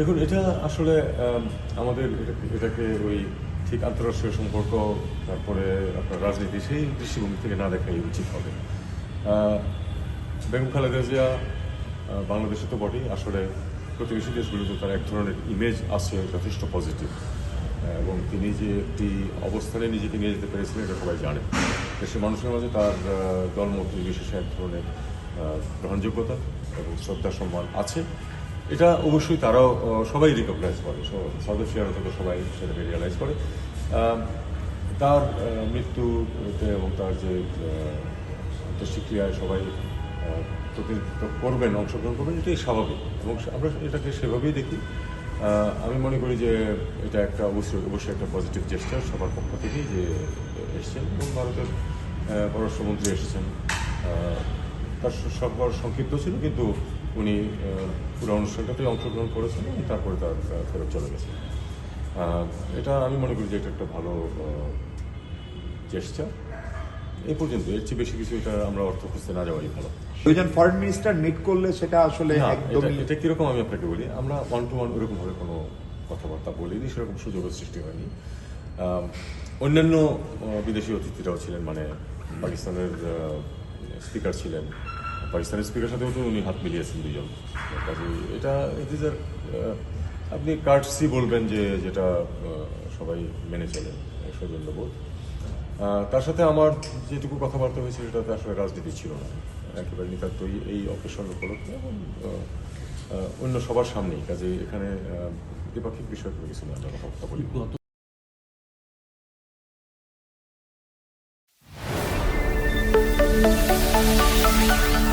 দেখুন, এটা আসলে আমাদের এটাকে ওই ঠিক আন্তঃরাষ্ট্রীয় সম্পর্ক, তারপরে আপনার রাজনীতি, সেই দৃষ্টিভঙ্গি থেকে না দেখাই উচিত হবে। বেগম খালেদা জিয়া বাংলাদেশে তো বটেই, আসলে প্রতিবেশী দেশগুলোতে তার এক ধরনের ইমেজ আছে, যথেষ্ট পজিটিভ এবং তিনি যে একটি অবস্থানে নিজেকে নিয়ে যেতে পেরেছিলেন, এটা সবাই জানেন দেশের মানুষের মাঝে তার দলমত নির্বিশেষে এক ধরনের গ্রহণযোগ্যতা এবং শ্রদ্ধা সম্মান আছে। এটা অবশ্যই তারাও সবাই রিকগনাইজ করে এশিয়ার থেকে সবাই সেটাকে রিয়েলাইজ করে। তার মৃত্যুতে এবং তার যে অন্ত্যেষ্টিক্রিয়ায় সবাই প্রতিনিধিত্ব করবেন, অংশগ্রহণ করবেন, এটাই স্বাভাবিক। এবং আমরা এটাকে সেভাবেই দেখি। আমি মনে করি যে এটা একটা অবশ্যই অবশ্যই একটা পজিটিভ জেস্টার সবার পক্ষ থেকেই যে এসছেন এবং ভারতের পররাষ্ট্রমন্ত্রী এসেছেন। তার সফর সংক্ষিপ্ত ছিল কিন্তু উনি পুরো অনুষ্ঠানটাতে অংশগ্রহণ করেছেন এবং তারপরে তার ফেরত চলে গেছে এটা আমি মনে করি যে এটা একটা ভালো চেষ্টা এই পর্যন্ত এর চেয়ে বেশি কিছু এটা আমরা অর্থ খুঁজতে না যাওয়াই ভালো। দুইজন ফরেন মিনিস্টার মিট করলে সেটা আসলে এটা একদমই এটা কীরকম আমি আপনাকে বলি আমরা ওয়ান টু ওয়ান ওরকম ভাবে কোনো কথাবার্তা বলিনি সেরকম সুযোগের সৃষ্টি হয়নি। অন্যান্য বিদেশি অতিথিরাও ছিলেন মানে পাকিস্তানের স্পিকার ছিলেন। পাকিস্তানের স্পিকার সাথেও তো উনি হাত মিলিয়েছেন দুজন কাজে এটা দিস আর আপনি কার্টসি বলবেন যে যেটা সবাই মেনে চলে, সৌজন্যবোধ। তার সাথে আমার যেটুকু কথাবার্তা হয়েছে সেটাতে আসলে রাজনীতি ছিল না। একেবারে নিতান্তই এই অকেশন উপলক্ষে এবং অন্য সবার সামনেই। কাজে এখানে দ্বিপাক্ষিক বিষয় কিছু না, আমরা কথাবার্তা বলি। Bye.